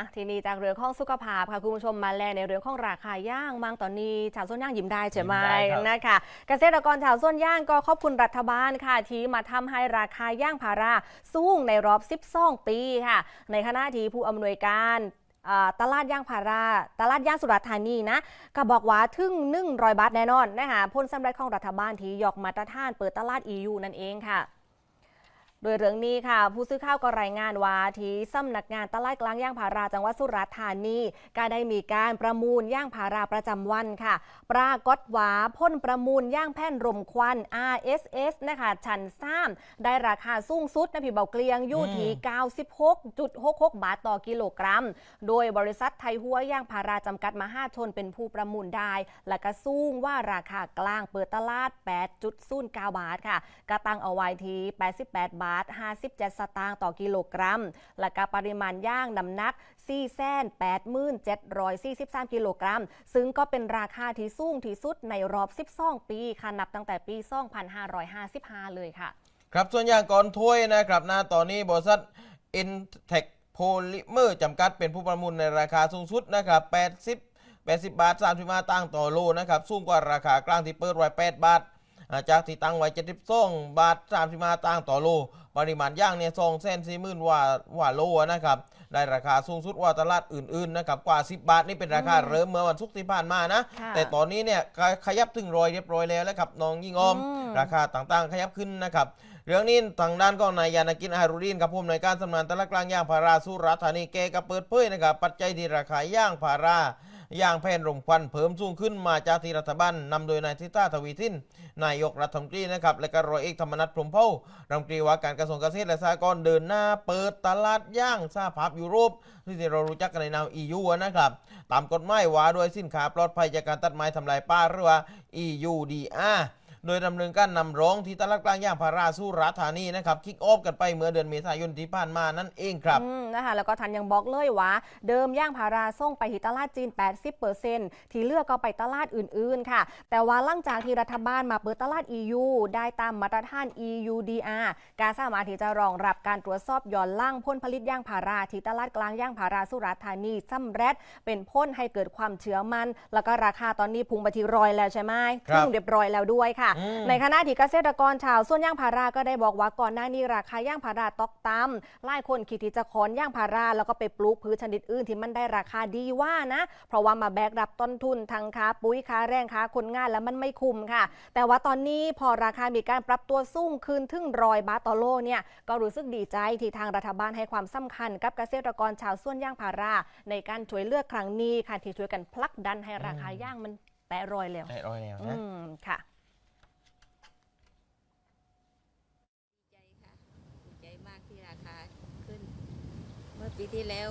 อะทีนี้จากเรื่องของสุขภาพค่ะคุณผู้ชมมาแลในเรื่องของราคาย่างมังตอนนี้ชาวสวนย่างยิ้มได้ใช่ไหมยิ้มได้ครับ นะคะเกษตรกรชาวสวนย่างก็ขอบคุณรัฐบาลค่ะที่มาทำให้ราคาย่างพาราสูงในรอบ 12 ปีค่ะ ในขณะที่ผู้อำนวยการอ่าตลาดย่างพาราตลาดย่างสุราษฎร์ธานีนะ ก็บอกว่าถึง100บาทแน่นอนนะคะพ้นสำเร็จของรัฐบาลที่ยกมาตรฐานเปิดตลาด EU นั่นเองค่ะ โดยเรื่องนี้ค่ะ ผู้ซื้อข้าวก็รายงานว่าที่สำนักงานตลาดกลางย่างพาราจังหวัดสุราษฎร์ธานีก็ได้มีการประมูลย่างพาราประจำวันค่ะ ปรากฏว่าพ่นประมูลย่างแผ่นรมควัน RSS นะคะชั้น3ได้ราคาสูงสุดนะพี่เบาเกลียงอยู่ที่96.66 บาทต่อกิโลกรัม โดยบริษัทไทยหัวย่างพาราจำกัดมหาชนเป็นผู้ประมูลได้ และก็สูงว่าราคากลางเปิดตลาด 8.09 บาทค่ะก็ตั้งเอาไว้ที่88 บาทาท57 สตางค์ต่อกิโลกรัม และก็ปริมาณย่างน้ำหนัก4แสน8743กิโลกรัม ซึ่งก็เป็นราคาที่สูงที่สุดในรอบ 12 ปีค่ะนับตั้งแต่ปี 2555 เลยค่ะ ครับส่วนอย่างก่อนถ้วยนะครับนะตอนนี้บริษัท Intech Polymer จำกัดเป็นผู้ประมูลในราคาสูงสุดนะครับ80 80 บาท 35ตังค์ต่อโลนะครับ สูงกว่าราคากลางที่เปิดไว้8บาท จากที่ตั้งไว้72บาท35ตังค์ต่อโล ปริมาณย่างเนี่ย2เส้น40,000ว่าว่าโลนะครับได้ราคาสูงสุดกว่าตลาดอื่นๆนะครับกว่า 10 บาทนี่เป็นราคาอืมเริ่มเมื่อวันศุกร์ที่ผ่านมานะค่ะแต่ตอนนี้เนี่ยขขยับถึงรอยเรียบร้อยแล้วแล้วครับน้องยิ่งออมอืมราคาต่างๆ ขยับขึ้นนะครับเรื่องนี้ทางด้านของนายยานากินอารุดินครับผู้อำนวยการสำนักงานตลาดกลางย่างพาราสุราษฎร์ธานีแกก็เปิดเผยนะครับปัจจัยที่ราคาย่างพารา ย่างแผ่นลมควันเพิ่มสูงขึ้นมาจากที่รัฐบาลนำโดยนายทิตาทวีทินนายกรัฐมนตรีนะครับและก็รอยเอกธรรมนัฐพรหมเผ่ารัฐมนตรีว่าการกระทรวงเกษตรและสหกรณ์เดินหน้าเปิดตลาดย่างสหภาพยุโรปที่เรารู้จักกันในนาม EU นะครับตามกฎหมายว่าด้วยสินค้าปลอดภัยจากการตัดไม้ทำลายป่าหรือว่า EUDR โดยดำเนินการนำร้องที่ตลาดกลางย่างพาราสุราษฎร์ธานีนะครับคิกออฟกันไปเมื่อเดือนเมษายนที่ผ่านมานั่นเองครับอืมนะคะแล้วก็ทันยังบอกเลยว่า เดิมย่างพาราส่งไปที่ตลาดจีน 80%ที่เลือกก็ไปตลาดอื่นๆ ค่ะ แต่ว่าหลังจากที่รัฐบาลมาเปิดตลาด EU ได้ตามมาตรฐาน EUDR การสามารถที่จะรองรับการตรวจสอบย้อนล่างพ่นผลิตย่างพาราที่ตลาดกลางย่างพาราสุราษฎร์ธานีสำเร็จเป็นพ่นให้เกิดความเชื่อมัน่นแล้วก็ราคาตอนนี้พุ่งไปที่รอยแล้วใช่ไหมครับถึงเรียบร้อยแล้วด้วยค่ะอืมในขณะที่เกษตรกรชาวสวนย่างพาราก็ได้บอกว่าก่อนหน้านี้ราคาย่างพาราตกต่ำหลายคนคิดที่จะขอนย่างพาราแล้วก็ไปปลูกพืชชนิดอื่นที่มันได้ราคาดีว่านะ เพราะว่ามาแบกรับต้นทุนทางค้าปุ๋ยค้าแรงค้าคนงานแล้วมันไม่คุ้มค่ะ แต่ว่าตอนนี้พอราคามีการปรับตัวสูงขึ้นถึงรอยบาทต่อโลเนี่ยก็รู้สึกดีใจที่ทางรัฐบาลให้ความสำคัญกับเกษตรกรชาวสวนย่างพารา ในการช่วยเลือกครั้งนี้ค่ะที่ช่วยกันผลักดันให้ราคาย่างมันแตะรอยแล้วได้ร้อยแล้วอืนะมค่ะ ใจค่ะดีใจมาก ที่ราคาขึ้น เมื่อปีที่แล้ว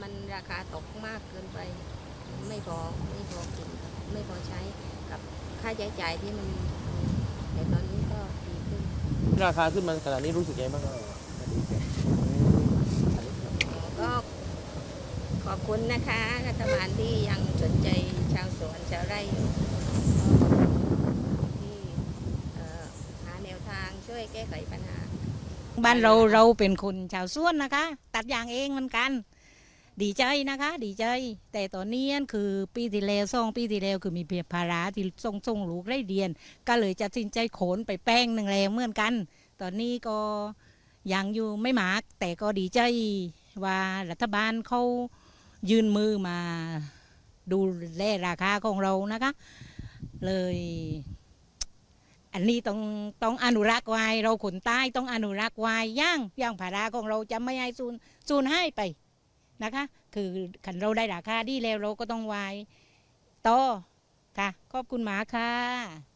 มันราคาตกมากเกินไป ไม่พอไม่พอกินไม่พอใช้กับค่าใช้จ่ายที่มันมีแต่ตอนนี้ก็ดีขึ้น ราคาขึ้นมาขนาดนี้รู้สึกยังไงบ้างครับก็ขอบคุณนะคะรัฐบาลที่ยังสนใจชาวสวนชาวไร่อยู่ที่เอ่อหาแนวทางช่วยแก้ไขปัญหา บ้านเราเราเป็นคนชาวสวนนะคะ ตัดยางเองเหมือนกัน ดีใจนะคะ ดีใจ แต่ตอนนี้คือปีที่แล้วสองปีที่แล้วคือมีเพียภาระที่ส่งส่งลูกได้เรียน ก็เลยจะสินใจโขนไปแป้งหนึ่งแล้วเหมือนกัน ตอนนี้ก็ยังอยู่ไม่มาก แต่ก็ดีใจว่ารัฐบาลเขายื่นมือมาดูแลราคาของเรานะคะ เลย อันนี้ต้องต้องอนุรักษ์ไว้เราขนใต้ต้องอนุรักษ์ไว้ย่างย่างผาราของเราจะไม่ให้สูญสูญให้ไปนะคะ คือขันเราได้ราคาดีแล้วเราก็ต้องไว้ต่อค่ะขอบคุณหมาค่ะ